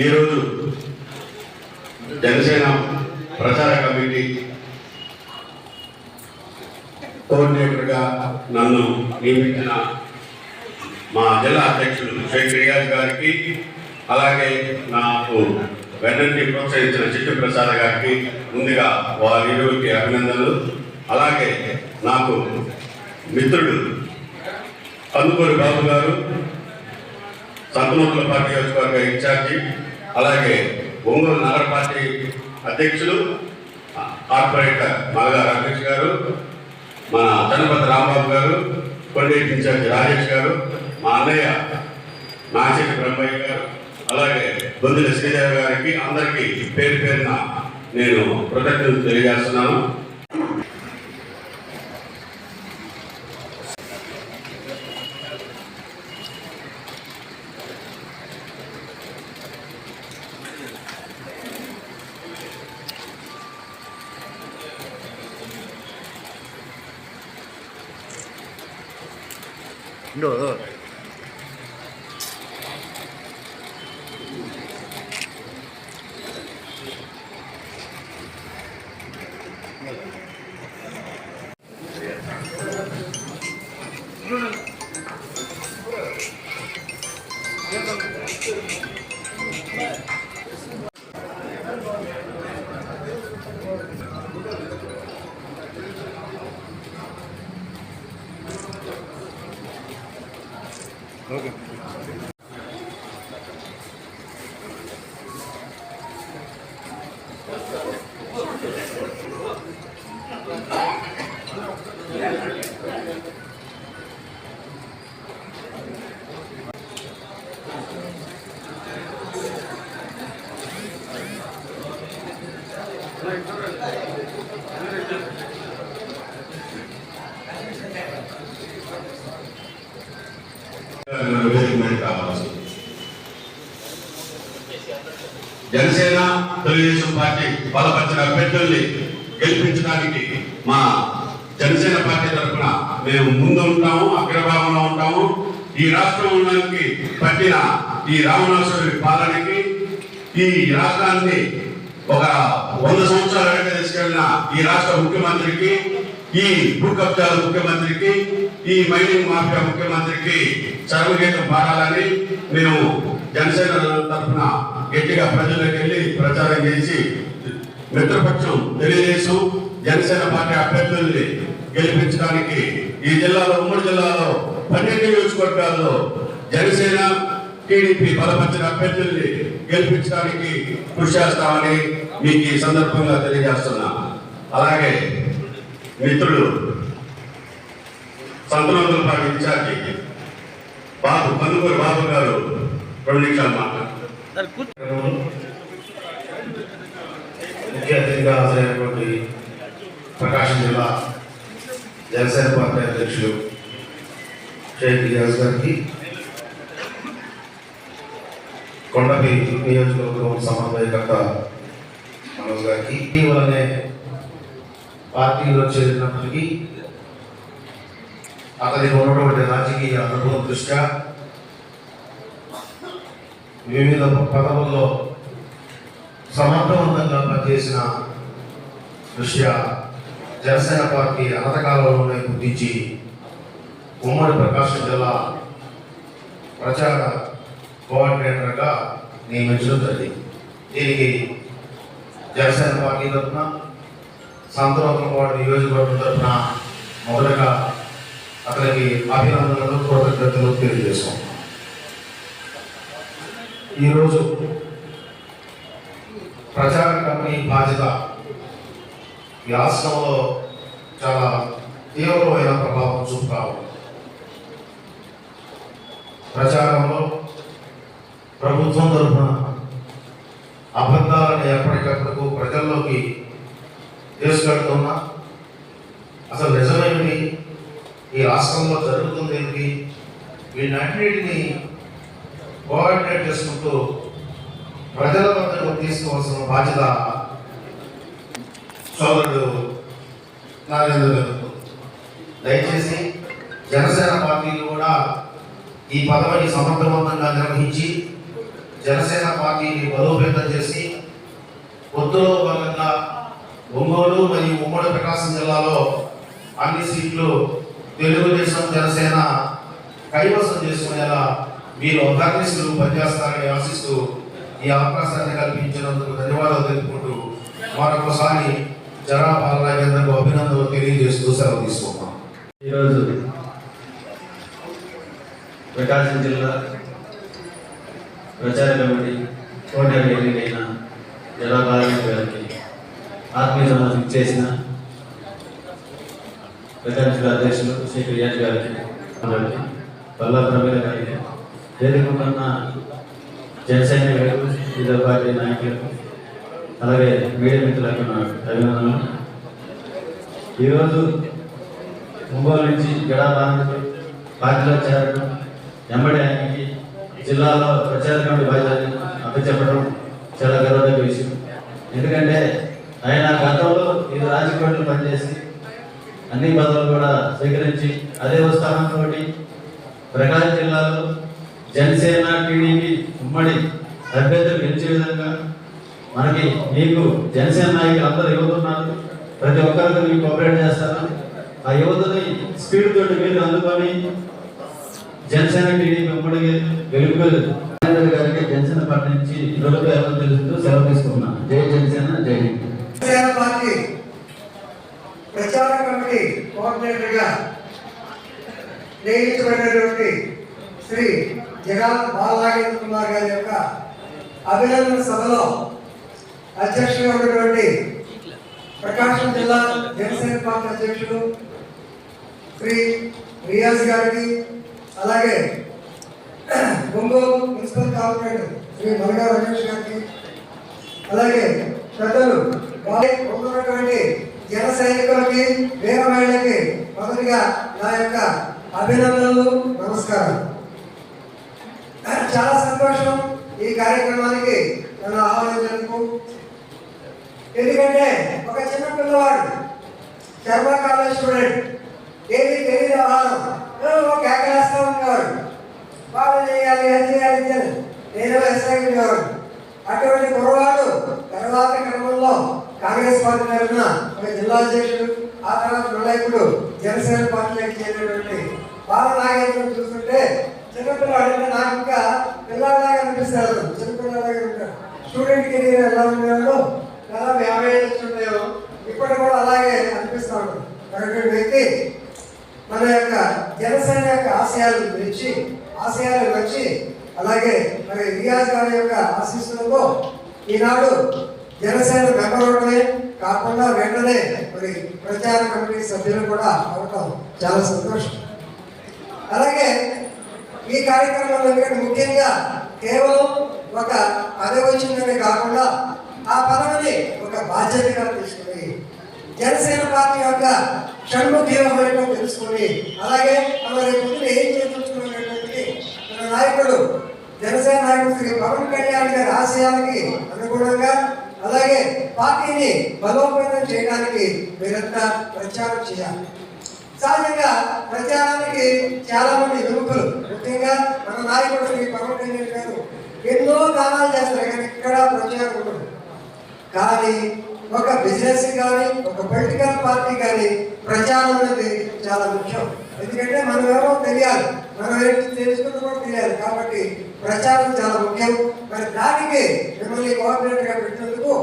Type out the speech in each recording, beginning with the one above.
ఈరోజు జనసేన ప్రచార కమిటీ కోఆర్డినేటర్గా నన్ను నియమించిన మా జిల్లా అధ్యక్షుడు షేక్ రియాజ్ గారికి అలాగే నాకు వెన్నంటి ప్రోత్సహించిన చిట్టు ప్రసాద్ గారికి ముందుగా వారిరువురికి అభినందనలు. అలాగే నాకు మిత్రుడు కందుకూరి బాబు గారు సంతనూరుల పార్టీ నియోజకవర్గ ఇన్ఛార్జి అలాగే ఒంగోలు నగర పార్టీ అధ్యక్షులు కార్పొరేటర్ మలగా రమేష్ గారు మన చనపతి రాంబాబు గారు కొండేటి ఇన్ఛార్జి రాజేష్ గారు మా అన్నయ్య నాచేటి బ్రహ్మయ్య గారు అలాగే బొందుల శ్రీదేవి గారికి అందరికీ పేరు పేరున నేను కృతజ్ఞతలు తెలియజేస్తున్నాను. Okay. తెలుగుదేశం బలపరిచిన అభ్యర్థుల్ని గెలిపించడానికి మా జనసేన పార్టీ తరఫున మేము ముందు ఉంటాము అగ్రభాగంలో ఉంటాము. ఈ రాష్ట్రంలోకి పట్టిన ఈ రామనాథుడి పాలనకి ఈ రాష్ట్రాన్ని ఒక వంద సంవత్సరాల వెనక తీసుకెళ్ళిన ఈ రాష్ట్ర ముఖ్యమంత్రికి ఈ భూ కబ్జాల ముఖ్యమంత్రికి ఈ మైనింగ్ మాఫియా ముఖ్యమంత్రికి సర్వగీతం పాడాలని మేము జనసేన తరఫున గట్టిగా ప్రజలకు వెళ్ళి ప్రచారం చేసి మిత్రపక్షం తెలుగుదేశం జనసేన పార్టీ అభ్యర్థుల్ని గెలిపించడానికి ఈ జిల్లాలో ఉమ్మడి జిల్లాలో పన్నెండు నియోజకవర్గాల్లో జనసేన టీడీపీ బలపరిచిన అభ్యర్థుల్ని గెలిపించడానికి కృషి చేస్తామని మీకు ఈ సందర్భంగా తెలియజేస్తున్నా. అలాగే మిత్రుడు సంతనోదుల పార్టీ ఇన్ఛార్జి బాబు కందుకూరు బాబు గారు. రెండు నిమిషాలు మాట్లాడారు ముఖ్య హాజరైనటువంటి ప్రకాశం జిల్లా జనసేన పార్టీ అధ్యక్షులు షేక్ రియాజ్ గారికి కొండపి నియోజకవర్గం సమన్వయకర్త మనోజ్ గారికి ఇటీవలనే పార్టీలో చేరినప్పటికీ అతనికి ఉన్నటువంటి రాజకీయ అనుభవం దృష్ట్యా వివిధ పదవుల్లో సమర్థవంతంగా పనిచేసిన దృష్ట్యా జనసేన పార్టీ అనతకాలంలోనే గుర్తించి ఉమ్మడి ప్రకాశం జిల్లా ప్రచార కోఆర్డినేటర్గా నియమించడం జరిగింది. దీనికి జనసేన పార్టీ తరఫున సంతలోకలపాడు నియోజకవర్గం తరఫున మొదటగా అతనికి అభినందనలు కృతజ్ఞతలు తెలియజేశాం ఈరోజు ప్రచార కమిటీ బాధ్యత ఈ రాష్ట్రంలో చాలా తీవ్రమైన ప్రభావం చూపుతా ఉంది ప్రచారంలో ప్రభుత్వం తరఫున అబద్ధాలను ఎప్పటికప్పుడు ప్రజల్లోకి తీసుకెళ్తున్నా అసలు నిజమేమిటి? ఈ రాష్ట్రంలో జరుగుతుంది ఏమిటి వీటన్నిటిని కోఆర్డినేట్ చేసుకుంటూ ప్రజల వద్దకు తీసుకోవాల్సిన బాధ్యత సోదరుడు నాగేంద్ర గారు. దయచేసి జనసేన పార్టీలు కూడా ఈ పదవిని సమర్థవంతంగా నిర్వహించి జనసేన పార్టీని బలోపేతం చేసి పొత్తులో భాగంగా ఒంగోలు మరియు ఉమ్మడి ప్రకాశం జిల్లాలో అన్ని సీట్లు తెలుగుదేశం జనసేన కైవసం చేసుకునేలా మీరు అభ్యర్థిస్తూ పనిచేస్తారని ఆశిస్తూ ఈ అవకాశాన్ని కల్పించినందుకు ధన్యవాదాలు తెలుపుకుంటూ మరొకసారి జరా బాలనాగేంద్రకు అభినందనలు తెలియజేస్తూ సెలవు తీసుకుంటాం ఈరోజు ప్రకాశం జిల్లా ప్రచార కమిటీ కోటమి ఎన్నికైన జలబాలన గారికి ఆత్మీయ సమాజం చేసిన ప్రకాశం జిల్లా అధ్యక్షులు శ్రీ ప్రియాజ్ గారికి గారికి, పల్లా ప్రమీల గారికి వేదికకున్న జనసేన గారు వివిధ పార్టీ నాయకులకు అలాగే మీడియా మిత్రులకు అభినందనలు ఈరోజు ఒంగోలు నుంచి గడా పార్టీలో చేరడం వెంబడి ఆయనకి జిల్లాలో ప్రచార కమిటీ బాధ్యతని అప్పచెప్పడం చాలా గర్వదగ్గ విషయం. ఎందుకంటే ఆయన గతంలో ఇది రాజకీయాల్లో పనిచేసి అన్ని పదవులు కూడా స్వీకరించి అదే ఉత్సాహంతో ప్రకాశం జిల్లాలో జనసేన టీడీపీ ఉమ్మడి అభ్యర్థులు గెలిచే విధంగా మనకి మీకు జనసేన నాయకులు అందరూ యువతున్నారు ప్రతి ఒక్కరికి మీకు కోఆపరేట్ చేస్తారు? ఆ యువతని స్పీడ్ తోటి మీరు అందుకొని జనసేన టీడీపీ గెలుపు రాజేంద్ర గారికి జనసేన పార్టీ నుంచి ఎవరు తెలుస్తూ సెలవు తీసుకున్నాను జై జనసేన జై జనసేన పార్టీ ప్రచార కమిటీ కోఆర్డినేటర్గా నియమించబడినటువంటి శ్రీ జగన్ బాలనాగేంద్ర కుమార్ గారి యొక్క అభినందన సభలో అధ్యక్షుడిగా ఉన్నటువంటి ప్రకాశం జిల్లా జనసేన పార్టీ అధ్యక్షుడు శ్రీ రియాజ్ గారికి అలాగే ఒంగోలు మున్సిపల్ కార్పొరేటర్ శ్రీ మల్గా రమేష్ గారికి అలాగే పెద్దలు ఉన్నటువంటి జన సైనికులకి వీర మహిళలకి మొదటిగా నా యొక్క అభినందనలు నమస్కారం చాలా సంతోషం. ఈ కార్యక్రమానికి నన్ను ఆహ్వానించినందుకు. ఎందుకంటే ఒక చిన్న పిల్లవాడు చర్మకాల స్టూడెంట్ ఏది తెలియదు వ్యవహారం ఒక కేకలేస్తూ ఉండేవాడు వాళ్ళు చేయాలి అది చేయాలి నేను ఎస్ఐ అటువంటి కుర్రవాడు తర్వాత క్రమంలో కాంగ్రెస్ పార్టీ తరఫున ఒక జిల్లా అధ్యక్షుడు ఆ తర్వాత నాయకుడు జనసేన పార్టీలోకి చేరినటువంటి బాల నాగేంద్రం చూస్తుంటే చిన్నపిల్లాడు అంటే నాకు ఇంకా పిల్లాడిలాగా అనిపిస్తారు. చిన్నపిల్లాడిలాగా ఉంటారు స్టూడెంట్ కెరీర్ ఎలా ఉండేవాడు దాదాపు యాభై ఏళ్ళు వచ్చుండేవో ఇప్పటి కూడా అలాగే అనిపిస్తా ఉంటాడు అటువంటి వ్యక్తి మన యొక్క జనసేన యొక్క ఆశయాలు గురించి ఆశయాలు వచ్చి అలాగే మరి రియాజ్ గారి యొక్క ఆశీస్సులతో ఈనాడు జనసేన మెంబర్ అవడమే కాకుండా వెంటనే మరి ప్రచార కమిటీ సభ్యులు కూడా అవటం చాలా సంతోషం. అలాగే ఈ కార్యక్రమంలో ఎందుకంటే ముఖ్యంగా కేవలం ఒక పదవి వచ్చిందనే కాకుండా ఆ పదవిని ఒక బాధ్యతగా తీసుకుని జనసేన పార్టీ యొక్క షణ్ముఖ్యమైన తెలుసుకుని తెలుసుకొని అలాగే మన రేపు ఏం చేయదలుచుకున్నటువంటి మన నాయకుడు జనసేన నాయకుడు శ్రీ పవన్ కళ్యాణ్ గారి ఆశయాలకి అనుగుణంగా అలాగే పార్టీని బలోపేతం చేయడానికి మీరంతా ప్రచారం చేయాలి. సహజంగా ప్రచారానికి చాలా మంది యువకులు ముఖ్యంగా మన నాయకుడు శ్రీ పవన్ కళ్యాణ్ గారు ఎన్నో దానాలు చేస్తారు కానీ ఇక్కడ ప్రచారం ఉండదు. కానీ ఒక బిజినెస్ కానీ ఒక పొలిటికల్ పార్టీ కానీ ప్రచారం అనేది చాలా ముఖ్యం. ఎందుకంటే మనం ఎవరో తెలియాలి. మనం ఏంటి తెలుసుకున్న కూడా తెలియాలి. కాబట్టి ప్రచారం చాలా ముఖ్యం. మరి దానికి మిమ్మల్ని కోఆర్డినేటర్గా పెట్టినందుకు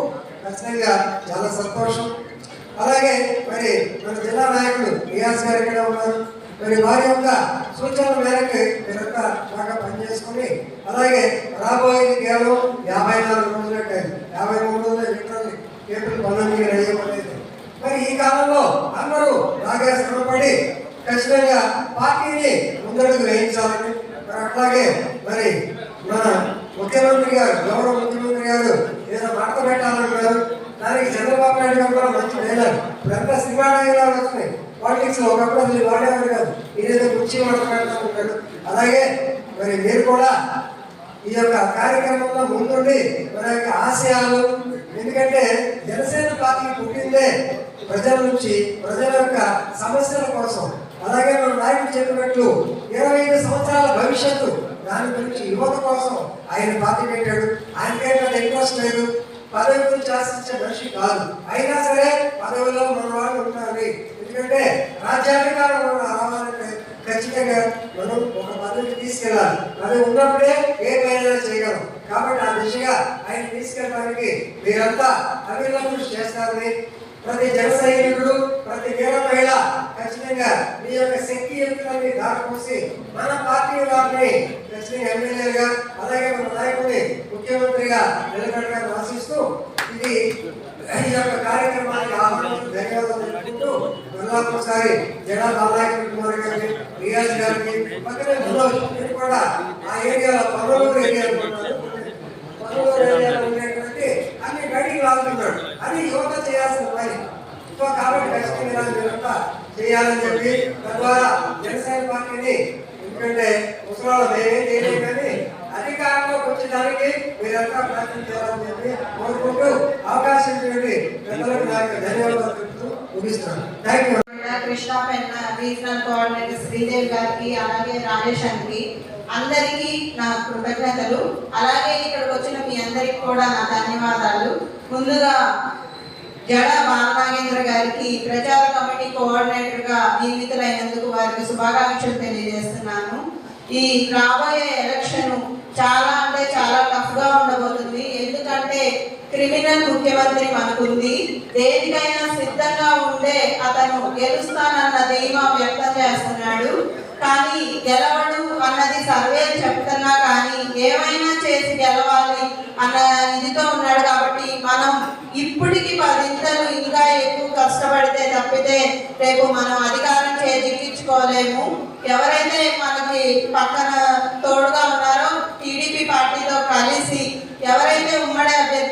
ఖచ్చితంగా చాలా సంతోషం. అలాగే మరి మన జిల్లా నాయకులు రియాజ్ గారు ఇక్కడ ఉన్నారు? మరి వారి యొక్క సూచనల మేరకు మీరంతా బాగా పనిచేసుకొని అలాగే రాబోయేది కేవలం యాభై నాలుగు రోజులు టైం యాభై మూడు రోజులు లిటరల్లీ ఏప్రిల్ పన్నెండు అయ్యబడేది మరి ఈ కాలంలో అందరూ బాగా శ్రమపడి ఖచ్చితంగా పార్టీని ముందడుగు వేయించాలని మరి అట్లాగే మరి మన ముఖ్యమంత్రి గారు గౌరవ ముఖ్యమంత్రి గారు ఏదైనా మాట పెట్టాలన్నారు దానికి చంద్రబాబు నాయుడు గారు కూడా మంచి డైలాగ్ ఇప్పుడంతా సినిమా డైలాగ్ వస్తున్నాయి. పాలిటిక్స్లో ఒకప్పుడు అసలు వాడేవారు కాదు. ఇదేదో కుర్చీ మాట్లాడుతున్నాడు. అలాగే మరి మీరు కూడా ఈ యొక్క కార్యక్రమంలో ముందుండి మన యొక్క ఆశయాలు ఎందుకంటే జనసేన పార్టీ పుట్టిందే ప్రజల నుంచి ప్రజల యొక్క సమస్యల కోసం. అలాగే మన నాయకుడు చెప్పినట్లు ఇరవై ఐదు సంవత్సరాల భవిష్యత్తు దాని గురించి యువత కోసం ఆయన పార్టీ పెట్టాడు. ఆయనకైనా ఇంట్రెస్ట్ లేదు. పదవి గురించి ఆశించే మనిషి కాదు. అయినా సరే పదవిలో మనవాళ్ళు ఉంటారు ఉండాలి. ఎందుకంటే రాజ్యాధికారం రావాలంటే ఖచ్చితంగా మనం ఒక పదవికి తీసుకెళ్ళాలి. పదవి ఉన్నప్పుడే ఏ పైన చేయగలం. కాబట్టి ఆ దిశగా ఆయన తీసుకెళ్ళడానికి మీరంతా అభివృద్ధి కృషి చేస్తారని ప్రతి జన సైనికుడు ప్రతి వీర మహిళ ఖచ్చితంగా మీ యొక్క శక్తి యంత్రాన్ని దారిపోసి మన పార్టీ వారిని ఖచ్చితంగా ఎమ్మెల్యేలుగా అలాగే మన నాయకుడిని ముఖ్యమంత్రిగా నిలబెట్టాలని ఆశిస్తూ ఇది ఈ యొక్క కార్యక్రమానికి ఆహ్వానించిన ధన్యవాదాలు తెలుపుకుంటూ మరలా ఒకసారి జడా బాలనాయక కుమార్ గారికి రియాజ్ గారికి పక్కనే మనోజ్ మీరు కూడా ఆ ఏరియాలో పర్వలూరు ఏరియాలో పర్వలూరు ఏరియాలో ఉండేటువంటి అన్ని బయటికి లాగుతున్నాడు అది యువత చేయాల్సిన పని. సో కాబట్టి ఖచ్చితంగా మీరంతా చేయాలని చెప్పి తద్వారా జనసేన పార్టీని ఎందుకంటే ముసలాళ్ళు మేమేం చేయలేదు కానీ అధికారంలోకి వచ్చేదానికి మీరంతా ప్రయత్నం చేయాలని చెప్పి కోరుకుంటూ అవకాశం ఇవ్వండి పెద్దలకు నాకు ధన్యవాదాలు చెప్తూ ముగిస్తున్నాను. Thank you Krishna Penna regional coordinator Sridevi గారికి అలాగే రాజేష్ అంకి అందరికీ నా కృతజ్ఞతలు. అలాగే ఇక్కడికి వచ్చిన మీ అందరికి కూడా నా ధన్యవాదాలు. ముందుగా జడ బాలనాగేంద్ర గారికి ప్రచార కమిటీ కోఆర్డినేటర్గా నియమితులైనందుకు వారికి శుభాకాంక్షలు తెలియజేస్తున్నాను. ఈ రాబోయే ఎలక్షన్ చాలా అంటే చాలా టఫ్గా ఉండబోతుంది. ఎందుకంటే క్రిమినల్ ముఖ్యమంత్రి మనకుంది. దేనికైనా సిద్ధంగా ఉండే అతను గెలుస్తానన్న ధీమా వ్యక్తం చేస్తున్నాడు. కానీ గెలవడు అన్నది సర్వే చెప్తున్నా కానీ ఏమైనా చేసి గెలవాలి అన్న ఇదితో ఉన్నాడు కాబట్టి మనం ఇప్పటికి పదింతలు ఇంకా ఎక్కువ కష్టపడితే తప్పితే రేపు మనం అధికారం చేజిక్కించుకోలేము. ఎవరైతే మనకి పక్కన తోడుగా ఉన్నారో టీడీపీ పార్టీతో కలిసి ఎవరైతే ఉమ్మడి అభ్యర్థి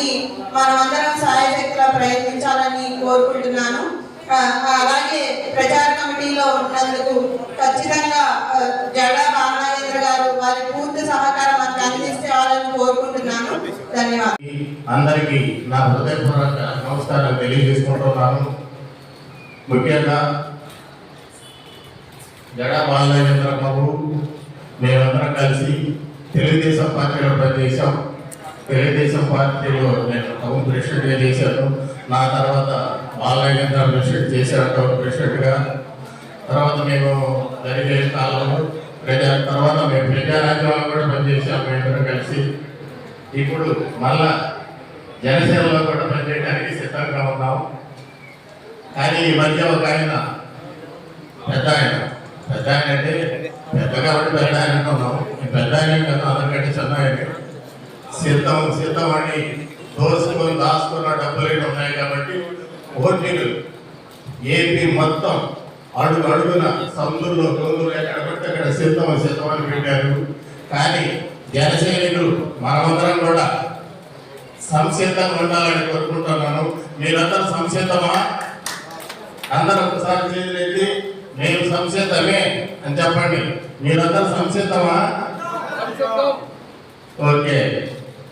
దానికి మనమందరం సాయశక్తిగా ప్రయత్నించాలని కోరుకుంటున్నాను. అలాగే ప్రచార కమిటీలో ఉన్నందుకు ఖచ్చితంగా జడా బాలనాగేంద్ర గారు వారి పూర్తి సహకారం మనకు అందిస్తే వాళ్ళని కోరుకుంటున్నాను. ధన్యవాదాలు. అందరికీ నా హృదయపూర్వక నమస్కారం తెలియజేసుకుంటున్నాను. ముఖ్యంగా జడా బాలనాగేంద్ర బాబు మేమందరం కలిసి తెలుగుదేశం పార్టీలో పనిచేశాం. తెలుగుదేశం పార్టీలో నేను టౌన్ ప్రెసిడెంట్గా చేశాను. నా తర్వాత బాలనాగేంద్ర ప్రెసిడెంట్ చేశారు టౌన్ ప్రెసిడెంట్గా. తర్వాత మేము జరిగే కాలంలో ప్రజా తర్వాత మేము ప్రజారాజ్యంలో కూడా పనిచేసాము మేమిద్దరం కలిసి. ఇప్పుడు మళ్ళా జనసేనలో కూడా పనిచేయడానికి సిద్ధంగా ఉన్నాం. కానీ ఈ మధ్య ఒక ఆయన పెద్ద ఆయన. పెద్ద ఆయన అంటే పెద్ద కాబట్టి పెద్ద ఆయన ఉన్నాం. పెద్ద ఆయన కదా అందరికంటే చిన్న ఆయన. సిద్ధం సిద్ధం అని దోసుకొని దాచుకున్న డబ్బులు ఉన్నాయి కాబట్టి ఓటీలు ఏపీ మొత్తం అడుగు అడుగున సందుల్లో గొంతులు ఎక్కడ పడితే అక్కడ సిద్ధం సిద్ధం అని పెట్టారు. కానీ జనసైనికులు మనమందరం కూడా సంసిద్ధంగా ఉండాలని కోరుకుంటున్నాను. మీరందరూ సంసిద్ధమా అందరూ ఒకసారి చేతులెత్తి మేము సంసిద్ధమే అని చెప్పండి. మీరందరూ సంసిద్ధమా ఓకే.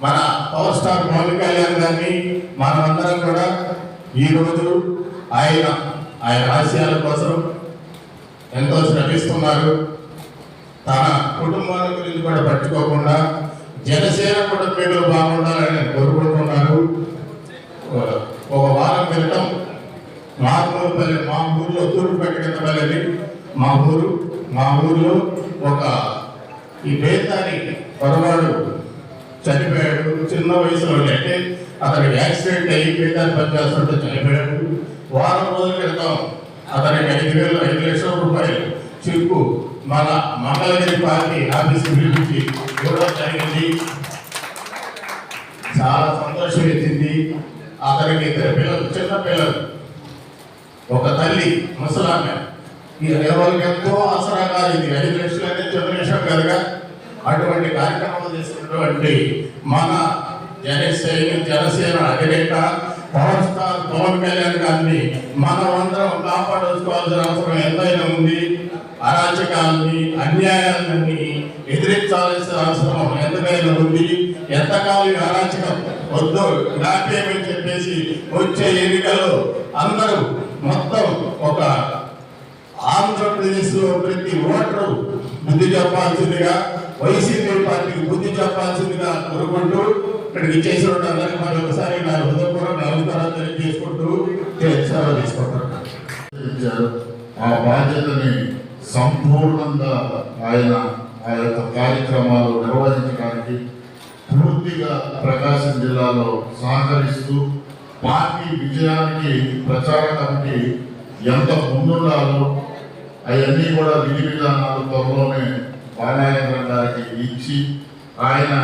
మన పవర్ స్టార్ పవన్ కళ్యాణ్ గారిని మనమందరం కూడా ఈ రోజు ఆయన ఆయన ఆశయాల కోసం ఎంతో శ్రమిస్తున్నారు. తన కుటుంబాల గురించి కూడా పట్టుకోకుండా జనసేన కుటుంబీకులు బాగుండాలని కోరుకుంటున్నారు ఒక వారం క్రితం మా ఊరుపల్లి మా ఊర్లో తూర్పుపేట కింద మా ఊరు మా ఊర్లో ఒక ఈ వేదాన్ని పొరవాడు చనిపోయాడు. చిన్న వయసులో అంటే అతనికి యాక్సిడెంట్ అయ్యి వేదాన్ని పనిచేస్తుంటే చనిపోయాడు. వారం రోజుల క్రితం అతనికి ఐదు వేలు ఐదు లక్షల రూపాయలు చెక్కు మన మంగళగిరి పార్టీ ఆఫీస్కి పిలిపించి ఇవ్వడం జరిగింది. చాలా సంతోషం ఇచ్చింది అతనికి ఇద్దరు పిల్లలు చిన్న పిల్లలు. ఒక తల్లి ముసలామె. ఈ ఎవరికి ఎంతో ఆసరాగా ఇది? ఐదు లక్షలు అనేది చిన్న విషయం కనుక అటువంటి కార్యక్రమాలు చేసినటువంటి మన జనసేన జనసేన అధినేత పవర్ స్టార్ పవన్ కళ్యాణ్ గారిని మనం అందరం కాపాడుకోవాల్సిన అవసరం ఎంతైనా ఉంది. అరాచకాల్ని అన్యాయాలని ఎదిరించాల్సిన అవసరం ఎంతకైనా ఉంది. ఎంతకాలం అరాచకం వద్దు నాట్యమని చెప్పేసి వచ్చే ఎన్నికల్లో అందరూ మొత్తం ఒక ఆంధ్రప్రదేశ్లో ప్రతి ఓటరు బుద్ధి చెప్పాల్సిందిగా వైసీపీ పార్టీకి బుద్ధి చెప్పాల్సిందిగా కోరుకుంటూ ఇక్కడికి చేసిన అందరికీ మరి ఒకసారి నా హృదయపూర్వక నమస్కారాలు తెలియజేసుకుంటూ సెలవు తీసుకుంటున్నాను ఆ బాధ్యతని సంపూర్ణంగా ఆయన ఆ యొక్క కార్యక్రమాలు నిర్వహించడానికి పూర్తిగా ప్రకాశం జిల్లాలో సహకరిస్తూ పార్టీ విజయానికి ప్రచార కమిటీ ఎంత ముందుండాలో అవన్నీ కూడా విధి విధానాలు త్వరలోనే బాలనాగేంద్ర గారికి ఇచ్చి ఆయన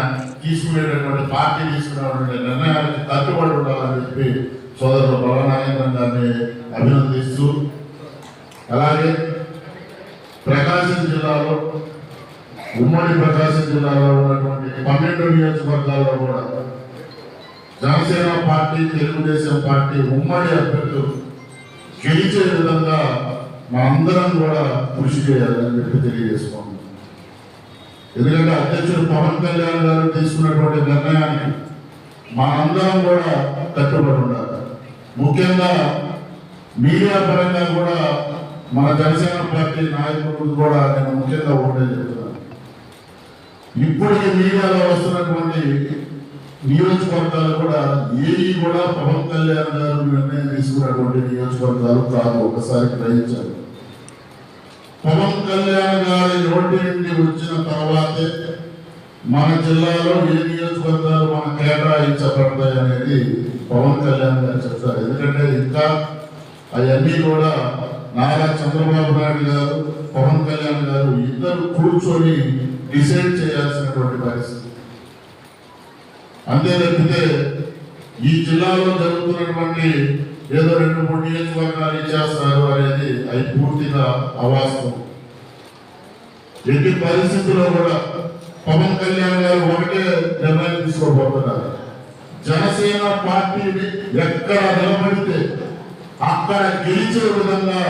తీసుకునేటటువంటి పార్టీ తీసుకున్నటువంటి నిర్ణయానికి కట్టుబడి ఉండాలని చెప్పి సోదరుడు బాలనాగేంద్ర గారిని అభినందిస్తూ అలాగే ప్రకాశం జిల్లాలో ఉమ్మడి ప్రకాశం జిల్లాలో ఉన్నటువంటి పన్నెండు నియోజకవర్గాల్లో కూడా జనసేన పార్టీ తెలుగుదేశం పార్టీ ఉమ్మడి అభ్యర్థులు గెలిచే విధంగా మనందరం కూడా కృషి చేయాలని చెప్పి తెలియజేసుకోండి ఎందుకంటే అధ్యక్షుడు పవన్ కళ్యాణ్ గారు తీసుకున్నటువంటి నిర్ణయానికి మనందరం కూడా కట్టుబడి ఉండాలి ముఖ్యంగా మీడియా పరంగా కూడా మన జనసేన పార్టీ నాయకులు కూడా నేను ముఖ్యంగా ఒకటే చెప్తున్నాను ఇప్పటికీ మీడియాలో వస్తున్నటువంటి నియోజకవర్గాలు కూడా ఏవి కూడా పవన్ కళ్యాణ్ గారు నిర్ణయం తీసుకున్నటువంటి నియోజకవర్గాలు కాదు. ఒకసారి గ్రహించాలి పవన్ కళ్యాణ్ గారి రోడ్డు నుండి వచ్చిన తర్వాతే మన జిల్లాలో ఏ నియోజకవర్గాలు మన కేటాయించబడతాయి అనేది పవన్ కళ్యాణ్ గారు చెప్తారు. ఎందుకంటే ఇంకా అవన్నీ కూడా నారా చంద్రబాబు నాయుడు గారు పవన్ కళ్యాణ్ గారు ఇద్దరు కూర్చొని డిసైడ్ చేయాల్సినటువంటి పరిస్థితి. అంతే తప్పితే ఈ జిల్లాలో జరుగుతున్నటువంటి ఏదో రెండు మూడు నియోజకవర్గాలు ఇచ్చేస్తారు అనేది అది పూర్తిగా అవాస్తవం. ఎన్ని పరిస్థితుల్లో కూడా పవన్ కళ్యాణ్ గారు ఒకటే నిర్ణయం తీసుకోబోతున్నారు. జనసేన పార్టీని ఎక్కడ నిలబడితే అక్కడ గెలిచే విధంగా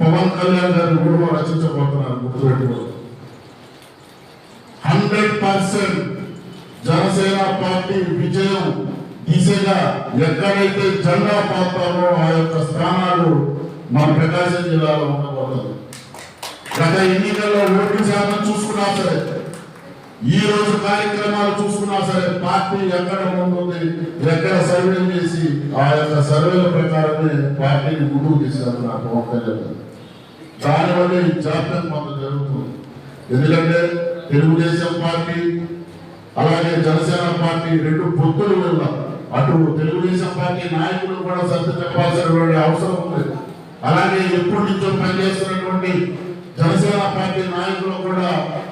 పవన్ కళ్యాణ్ గారు కూడా రచించబోతున్నారు గుర్తుపెట్టుకోండి హండ్రెడ్ పర్సెంట్ జనసేన పార్టీ విజయం దిశగా ఎక్కడైతే జెండా పాతామో ఆ యొక్క స్థానాలు మన ప్రకాశం జిల్లాలో ఉండబోతుంది గత ఎన్నికల్లో ఓటు శాతం చూసుకున్నా సరే ఈ రోజు కార్యక్రమాలు చూసుకున్నా సరే పార్టీ ఎక్కడ ముందుంది ఎక్కడ సర్వే చేసి ఆ యొక్క సర్వేల ప్రకారమే పార్టీని ముందుకు తీసుకెళ్తున్నారు నాకు కళ్యాణ్ దానివల్ల ఈ జాతకం మనకు జరుగుతుంది. ఎందుకంటే తెలుగుదేశం పార్టీ అలాగే జనసేన పార్టీ రెండు పొత్తులు వెళ్ళారు అటు తెలుగుదేశం పార్టీ నాయకులు కూడా సర్ది చెప్పాల్సినటువంటి అవసరం ఉంది. అలాగే ఎప్పటి నుంచో పనిచేస్తున్నటువంటి జనసేన పార్టీ నాయకులు కూడా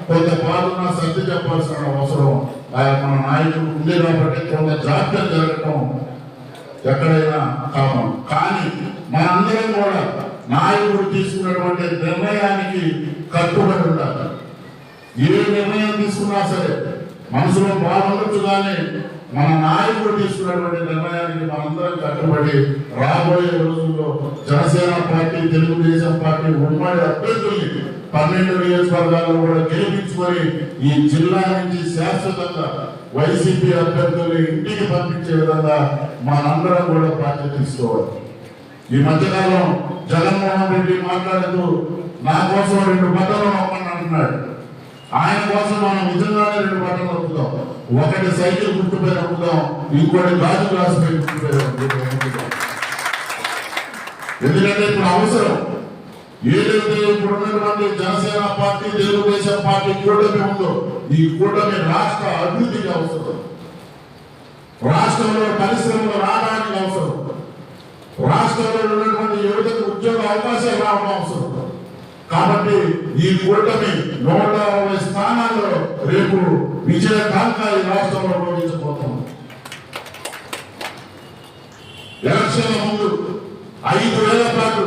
కొంత పాల్గొన్న సర్ది చెప్పాల్సిన అవసరం ఆ మన నాయకులు ఉంది కాబట్టి కొంత జాప్యం జరగటం ఎక్కడైనా కామం కానీ మనందరం కూడా నాయకుడు తీసుకున్నటువంటి నిర్ణయానికి కట్టుబడి ఉండాలి. ఏ నిర్ణయం తీసుకున్నా సరే మనసులో బాగుండొచ్చు కానీ మన నాయకుడు తీసుకున్నటువంటి నిర్ణయానికి మనందరం కట్టుబడి రాబోయే రోజుల్లో జనసేన పార్టీ తెలుగుదేశం పార్టీ ఉమ్మడి అభ్యర్థుల్ని పన్నెండు నియోజకవర్గాల్లో కూడా గెలిపించుకొని ఈ జిల్లా నుంచి శాశ్వతంగా వైసీపీ అభ్యర్థుల్ని ఇంటికి పంపించే విధంగా మనందరం కూడా బాధ్యత తీసుకోవాలి. ఈ మధ్యకాలం జగన్మోహన్ రెడ్డి మాట్లాడుతూ నా కోసం రెండు బట్టలు అమ్మని అంటున్నాడు. ఆయన కోసం మనం నిజంగానే రెండు బట్టలు అమ్ముతాం. ఒకటి సైకిల్ గుర్తు పేరు నొప్పుతాం ఇంకోటి గాజు గ్లాస్ పై గుర్తుపై ఎందుకంటే ఇప్పుడు అవసరం. ఏదైతే ఇప్పుడు ఉన్నటువంటి జనసేన పార్టీ తెలుగుదేశం పార్టీ కూటమి ఉందో ఈ కూటమి రాష్ట్ర అభివృద్ధికి అవసరం. రాష్ట్రంలో పరిశ్రమలు రావడానికి అవసరం. రాష్ట్రంలో ఉన్నటువంటి యువతకు ఉద్యోగ అవకాశాలు రావడం అవసరం. కాబట్టి ఈ కూటమి నూట అరవై స్థానాల్లో రేపు విజయకాంత ఈ రాష్ట్రంలో పోగించబోతున్నాం ఎలక్షన్ల ముందు ఐదు వేల పాటు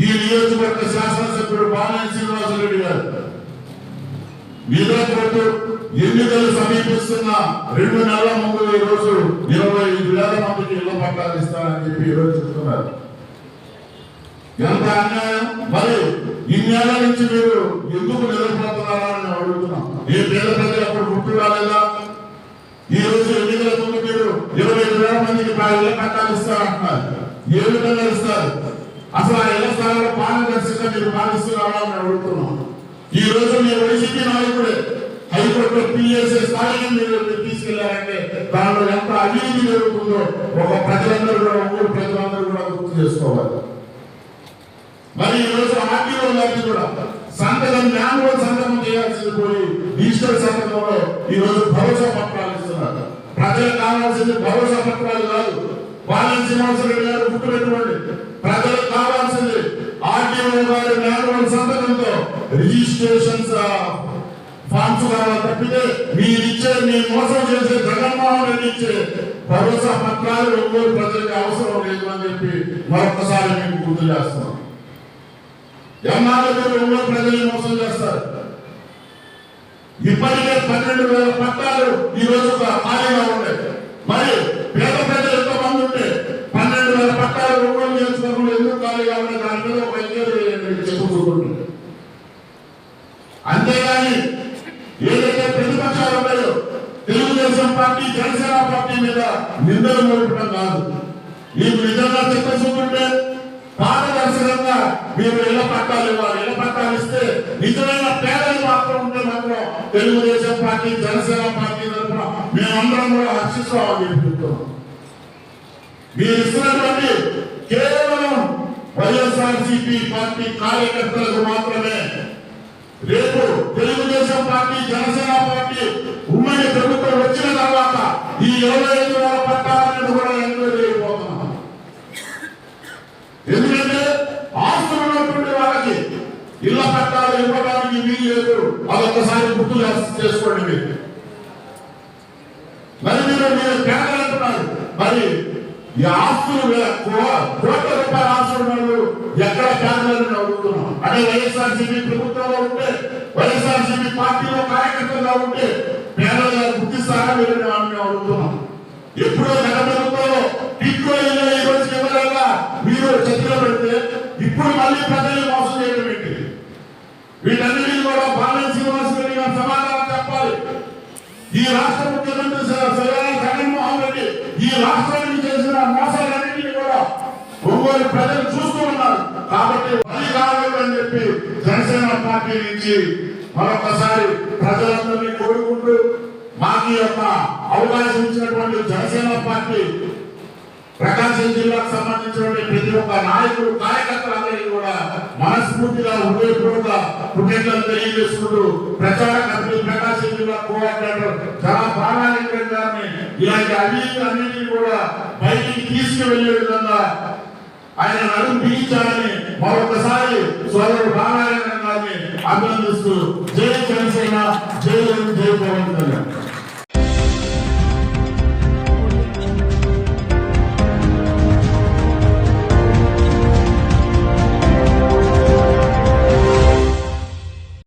ఈ నియోజకవర్గ శాసనసభ్యుడు బాలయ్య శ్రీనివాసరెడ్డి గారు నిద్రపోతూ ఎన్నికలు సమీపిస్తున్న రెండు నెలల ముందు ఈ రోజు ఇరవై ఐదు వేల మందికి ఇళ్ళ పట్టాలు ఇస్తానని చెప్పి ఈ రోజు చెప్తున్నారు. ఎంత అన్యాయం మరి ఇన్నేళ్ళ నుంచి మీరు ఎందుకు నిలబడుతున్నారా అని అడుగుతున్నాం. ఈ పేద ప్రజలు అప్పుడు గుర్తు రాలేదా ఈ రోజు ఎన్నికల ముందు మీరు ఇరవై ఐదు వేల మందికి మా ఇళ్ళ పట్టాలు ఇస్తారంటున్నారు. ఏ విధంగా ఇస్తారు? అసలు ఆ ఇళ్ళ స్థలాల్లో పారదర్శకంగా మీరు పాటిస్తున్నారా అని అడుగుతున్నాం. ఈ రోజు మీ వైసీపీ నాయకుడే హైకోర్టులో పిఎస్ఏ స్థాయిని మీరు తీసుకెళ్ళారంటే దానిలో ఎంత అవినీతి జరుగుతుందో ఒక ప్రజలందరూ కూడా ఊరు ప్రజలందరూ కూడా గుర్తు చేసుకోవాలి. మరి ఈ రోజు ఆర్టీఓ గారికి కూడా సంతకం మాన్యువల్ సంతకం చేయాల్సింది పోయి డిజిటల్ సంతకంలో ఈ రోజు భరోసా పత్రాలు ఇస్తున్నారు. ప్రజలకు కావాల్సింది భరోసా పత్రాలు కాదు. బాలన్ శ్రీనివాసరెడ్డి గారు గుర్తుపెట్టుకోండి. ప్రజలకు కావాల్సింది ఆర్టీఓ గారి మాన్యువల్ సంతకంతో రిజిస్ట్రేషన్స్ ఫామ్స్ కావాలి తప్పితే మీరు ఇచ్చే మీ మోసం చేసే జగన్మోహన్ రెడ్డి ఇచ్చే భరోసా పత్రాలు ఒంగోలు ప్రజలకు అవసరం లేదు అని చెప్పి మరొకసారి మీకు గుర్తు చేస్తున్నాం. ఎన్నాళ్ళు మీరు ఒంగోలు మోసం చేస్తారు. ఇప్పటికే పన్నెండు వేల పట్టాలు ఈ రోజు ఖాళీగా ఉన్నాయి. మరి పేద ప్రజలు ఎంతమంది ఉంటే పన్నెండు వేల పట్టాలు ఒంగోలు నియోజకవర్గంలో ఎందుకు ఖాళీగా ఉన్నాయి దాని మీద ఒక ఎంక్వైరీ చెప్పుకుంటుంది అంతేగాని ఏదైతే ప్రతిపక్షాలు ఉన్నాయో తెలుగుదేశం పార్టీ జనసేన పార్టీ మీద నిందలు మోపడం కాదు. మీకు నిజంగా చెప్పేసుకుంటే పారదర్శకంగా మీరు ఇళ్ళ పట్టాలు ఇవ్వాలి. ఇళ్ళ పట్టాలు ఇస్తే నిజమైన పేదలు మాత్రం ఉంటే మాత్రం తెలుగుదేశం పార్టీ జనసేన పార్టీ తరఫున మేమందరం కూడా హర్షిస్తామని చెప్తున్నాం మీరు ఇస్తున్నటువంటి కేవలం వైఎస్ఆర్సీపీ పార్టీ కార్యకర్తలకు మాత్రమే. రేపు తెలుగుదేశం పార్టీ జనసేన పార్టీ ఉమ్మడి ప్రభుత్వం వచ్చిన తర్వాత ఈ ఇరవై ఐదు వేల పట్టాలను కూడా ఎంక్వైరీ అయిపోతున్నాం ఎందుకంటే ఆస్తులు ఉన్నటువంటి వాళ్ళకి ఇళ్ళ పట్టాలు ఇవ్వడానికి వీలు లేదు. అదొకసారి గుర్తు చేసుకోండి మీరు. మరి మీరు మీరు పేదలంటున్నారు మరి ఈ ఆస్తులు కోట్ల రూపాయల ఆస్తులు ఉన్న వాళ్ళు ఎక్కడ పేదలని అడుగుతున్నాం అదే వైఎస్ఆర్ సిపి ప్రభుత్వంలో ఉంటే వైఎస్ఆర్ సిపి పార్టీలో కార్యకర్తగా ఉంటే పేదలు గుర్తిస్తారా మీరు మేము అడుగుతున్నాం. ఎప్పుడో గత టిక్కో ఈ రోజు ఇవ్వలేక మీరు చర్చలో పెడితే ఇప్పుడు మళ్ళీ ప్రజల్ని వీటన్నిటిని కూడా బాలన్ శ్రీనివాస్ గారు సమాధానం చెప్పాలి. ఈ రాష్ట్ర ముఖ్యమంత్రి జగన్మోహన్ రెడ్డి ఈ రాష్ట్రానికి చేసిన మోసాలన్నింటినీ కూడా ఒంగోలు ప్రజలు చూస్తూ ఉన్నారు. కాబట్టి అది కావాలి అని చెప్పి జనసేన పార్టీ నుంచి మరొకసారి ప్రజలందరినీ కోరుకుంటూ మాకు యొక్క అవకాశం ఇచ్చినటువంటి జనసేన పార్టీ ప్రకాశం జిల్లాకు సంబంధించినటువంటి ప్రతి ఒక్క నాయకుడు కార్యకర్తలందరికీ కూడా మనస్ఫూర్తిగా హృదయపూర్వక కృతజ్ఞతలు తెలియజేసుకుంటూ ప్రచార కమిటీ ప్రకాశం జిల్లా కోఆర్డినేటర్ చాలా ప్రాణాళిక గారిని ఇలాంటి అవినీతి అన్నింటినీ కూడా బయటికి తీసుకువెళ్ళే విధంగా ఆయన నడుము బిగించాలని మరొకసారి సోదరుడు బాలనారాయణ గారిని అభినందిస్తూ జై జనసేన జై జై పవన్ కళ్యాణ్.